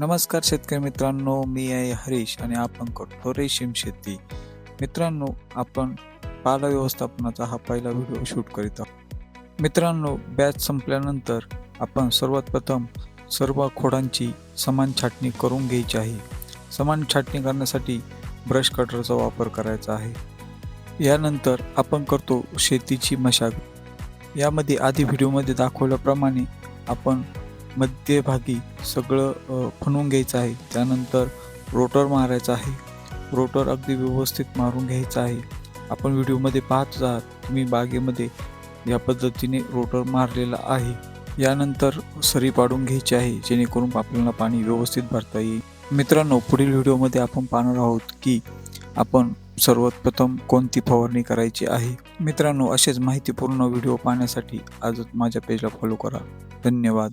नमस्कार शेतकरी मित्रांनो मी आहे हरीश आणि आपण करतो रेशीम शेती. मित्रांनो आपण पाला व्यवस्थापनाचा हा पहिला व्हिडिओ शूट करीत आहोत. मित्रांनो बॅच संपल्यानंतर आपण सर्वात प्रथम सर्व खोडांची समान छाटणी करून घ्यायची आहे. समान छाटणी करण्यासाठी ब्रश कटरचा वापर करायचा आहे. यानंतर आपण करतो शेतीची मशागत. यामध्ये आधी व्हिडिओमध्ये दाखवल्याप्रमाणे आपण मध्यभागी सगळं फणून घ्यायचं आहे. त्यानंतर रोटर मारायचा आहे. रोटर अगदी व्यवस्थित मारून घ्यायचा आहे. आपण व्हिडिओमध्ये पाहत आहात तुम्ही बागेमध्ये या पद्धतीने रोटर मारलेला आहे. यानंतर सरी पाडून घ्यायची आहे जेणेकरून आपल्याला पाणी व्यवस्थित भरता येईल. मित्रांनो पुढील व्हिडिओमध्ये आपण पाहणार आहोत की आपण सर्वात प्रथम कोणती फवारणी करायची आहे. मित्रांनो असेच माहितीपूर्ण व्हिडिओ पाहण्यासाठी आजच माझ्या पेजला फॉलो करा. धन्यवाद.